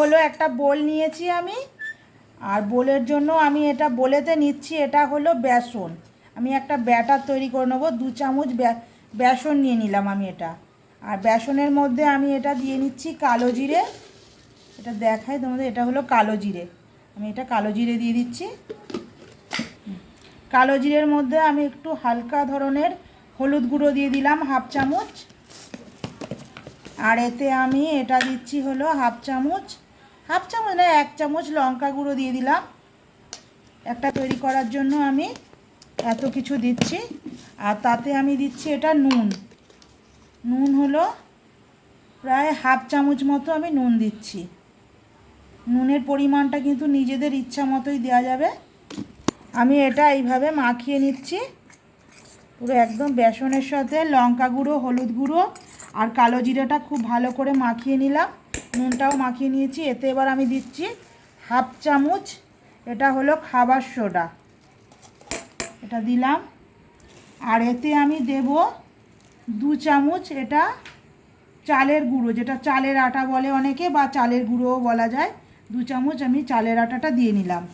হলো একটা বোল নিয়েছি আমি, আর বোলের জন্য আমি এটা বলেতে নিচ্ছি, এটা হলো বেসন। আমি একটা ব্যাটার তৈরি করে নেব, দু চামচ বেসন নিয়ে নিলাম আমি এটা। আর বেসনের মধ্যে আমি এটা দিয়ে নিচ্ছি কালো জিরে। এটা দেখাই তোমাদের, এটা হলো কালো জিরে। আমি এটা কালো জিরে দিয়ে দিচ্ছি। কালো জিরের মধ্যে আমি একটু হালকা ধরনের হলুদ গুঁড়ো দিয়ে দিলাম, হাফ চামচ। আর এতে আমি এটা দিচ্ছি হলো হাফ চামচ হাফ চামচ না, এক চামচ লঙ্কা গুঁড়ো দিয়ে দিলাম। একটা তৈরি করার জন্য আমি এত কিছু দিচ্ছি। আর তাতে আমি দিচ্ছি এটা নুন। নুন হলো প্রায় হাফ চামচ মতো আমি নুন দিচ্ছি। নুনের পরিমাণটা কিন্তু নিজেদের ইচ্ছা মতোই দেওয়া যাবে। আমি এটা এইভাবে মাখিয়ে নিচ্ছি। পুরো একদম বেসনের সাথে লঙ্কা গুঁড়ো, হলুদ গুঁড়ো আর কালো জিরাটা খুব ভালো করে মাখিয়ে নিলাম। নুনটাও মাখিয়ে নিয়েছি। এতে এবার আমি দিচ্ছি হাফ চামচ, এটা হলো খাবার সোডা। এটা দিলাম। আর এতে আমি দেব দু চামচ এটা চালের গুঁড়ো, যেটা চালের আটা বলে অনেকে বা চালের গুঁড়োও বলা যায়। দু চামচ আমি চালের আটাটা দিয়ে নিলাম।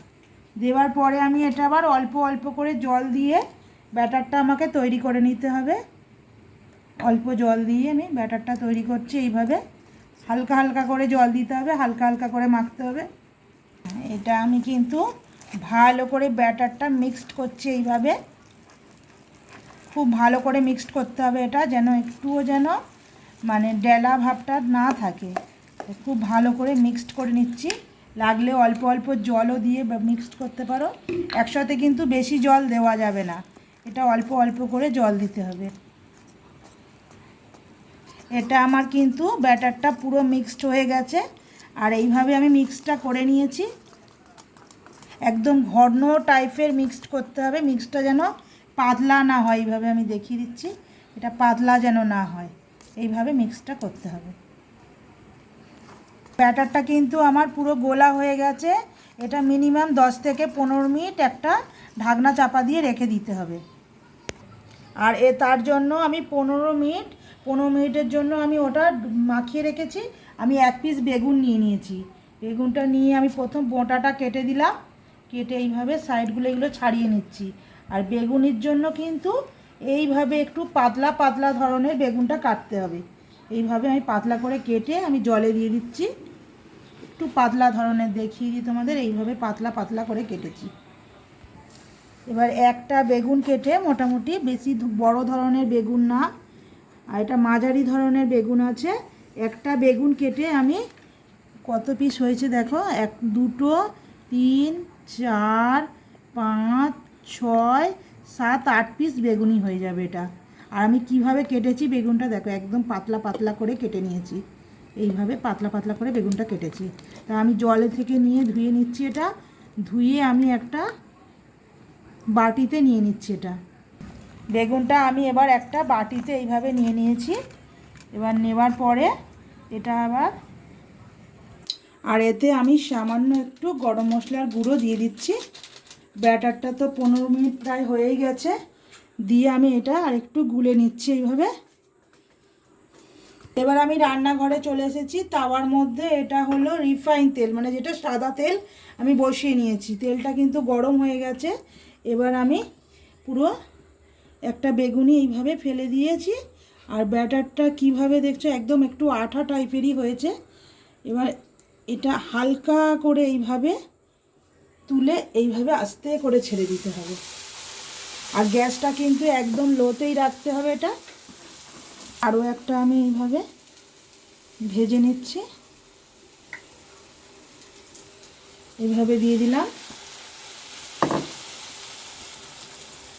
দেওয়ার পরে আমি এটা আবার অল্প অল্প করে জল দিয়ে ব্যাটারটা আমাকে তৈরি করে নিতে হবে। অল্প জল দিয়ে আমি ব্যাটারটা তৈরি করছি এইভাবে। হালকা হালকা করে জল দিতে হবে, হালকা হালকা করে মাখতে হবে। এটা আমি কিন্তু ভালো করে ব্যাটারটা মিক্সড করছি এইভাবে। খুব ভালো করে মিক্সড করতে হবে এটা যেন একটুও যেন মানে ডেলা ভাবটা না থাকে। খুব ভালো করে মিক্সড করে নিচ্ছি। লাগলে অল্প অল্প জলও দিয়ে মিক্সড করতে পারো। একসাথে কিন্তু বেশি জল দেওয়া যাবে না। এটা অল্প অল্প করে জল দিতে হবে। এটা আমার কিন্তু ব্যাটারটা পুরো মিক্সড হয়ে গেছে। আর এইভাবে আমি মিক্সটা করে নিয়েছি। একদম ঘন টাইপের মিক্সড করতে হবে। মিক্সটা যেন পাতলা না হয়, এইভাবে আমি দেখিয়ে দিচ্ছি। এটা পাতলা যেন না হয়, এইভাবে মিক্সটা করতে হবে। ব্যাটারটা কিন্তু আমার পুরো গোলা হয়ে গেছে। এটা মিনিমাম দশ থেকে পনেরো মিনিট একটা ঢাকনা চাপা দিয়ে রেখে দিতে হবে। আর এ তার জন্য আমি পনেরো মিনিট পনেরো মিনিটের জন্য আমি ওটা মাখিয়ে রেখেছি। আমি এক পিস বেগুন নিয়ে নিয়েছি। বেগুনটা নিয়ে আমি প্রথম বোঁটাটা কেটে দিলাম। কেটে এইভাবে সাইডগুলো এগুলো ছাড়িয়ে নিচ্ছি। আর বেগুনির জন্য কিন্তু এইভাবে একটু পাতলা পাতলা ধরনের বেগুনটা কাটতে হবে। এইভাবে আমি পাতলা করে কেটে আমি জলে দিয়ে দিচ্ছি। একটু পাতলা ধরনের দেখিয়ে দিই তোমাদের, এইভাবে পাতলা পাতলা করে কেটেছি। এবার একটা বেগুন কেটে মোটামুটি বেশি বড় ধরনের বেগুন না। আর এটা মাঝারি ধরনের বেগুন আছে। একটা বেগুন কেটে আমি কত পিস হয়েছে দেখো? এক, দুটো, তিন, চার, পাঁচ, ছয়, সাত, আট পিস বেগুনি হয়ে যাবে এটা। আর আমি কীভাবে কেটেছি বেগুনটা দেখো, একদম পাতলা পাতলা করে কেটে নিয়েছি। এইভাবে পাতলা পাতলা করে বেগুনটা কেটেছি। তা আমি জলে থেকে নিয়ে ধুয়ে নিচ্ছি এটা। ধুয়ে আমি একটা বাটিতে নিয়ে নিচ্ছি এটা। বেগুনটা আমি এবার একটা বাটিতে এইভাবে নিয়ে নিয়েছি। এবার নেওয়ার পরে এটা আবার আর এতে আমি সামান্য একটু গরম মশলার গুঁড়ো দিয়ে দিচ্ছি। ব্যাটারটা তো পনেরো মিনিট প্রায় হয়েই গেছে। দিয়ে আমি এটা আর একটু গুলে নিচ্ছি এইভাবে। এবার আমি রান্নাঘরে চলে এসেছি। তাওয়ার মধ্যে এটা হলো রিফাইন তেল মানে যেটা সাদা তেল আমি বসিয়ে নিয়েছি। তেলটা কিন্তু গরম হয়ে গেছে। এবার আমি পুরো একটা বেগুনি এইভাবে ফেলে দিয়েছি, আর ব্যাটারটা কীভাবে দেখছ একদম একটু আঠা টাইপেরই হয়েছে। এবার এটা হালকা করে এইভাবে তুলে এইভাবে আস্তে করে ছেড়ে দিতে হবে। আর গ্যাসটা কিন্তু একদম লোতেই রাখতে হবে এটা। আরও একটা আমি এইভাবে ভেজে নিচ্ছি। এইভাবে দিয়ে দিলাম।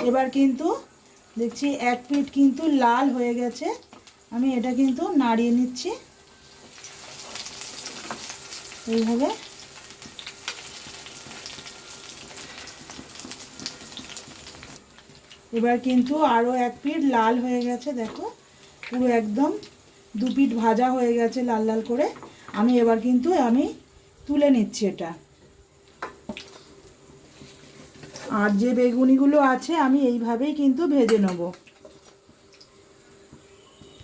এবার কিন্তু দেখছি এক পিঠ কিন্তু লাল হয়ে গেছে। আমি এটা কিন্তু নাড়িয়ে নিচ্ছি। এইভাবে। এবার কিন্তু আরও এক পিঠ লাল হয়ে গেছে, দেখো। পুরো একদম দু পিঠ ভাজা হয়ে গেছে লাল লাল করে। আমি এবার কিন্তু আমি তুলে নিচ্ছি এটা। আর যে বেগুনিগুলো আছে, আমি এইভাবেই কিন্তু ভেজে নেব।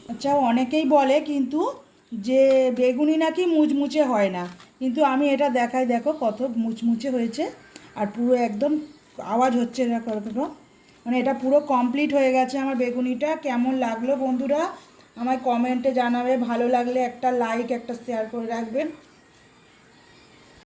আচ্ছা অনেকেই বলে কিন্তু যে বেগুনি নাকি মুচমুচে হয় না। কিন্তু আমি এটা দেখাই, দেখো কত মুচমুচে হয়েছে। আর পুরো একদম আওয়াজ হচ্ছে। মানে এটা পুরো কমপ্লিট হয়ে গেছে আমার বেগুনিটা। কেমন লাগল বন্ধুরা? আমায় কমেন্টে জানাবে। ভালো লাগলে একটা লাইক একটা শেয়ার করে রাখবেন।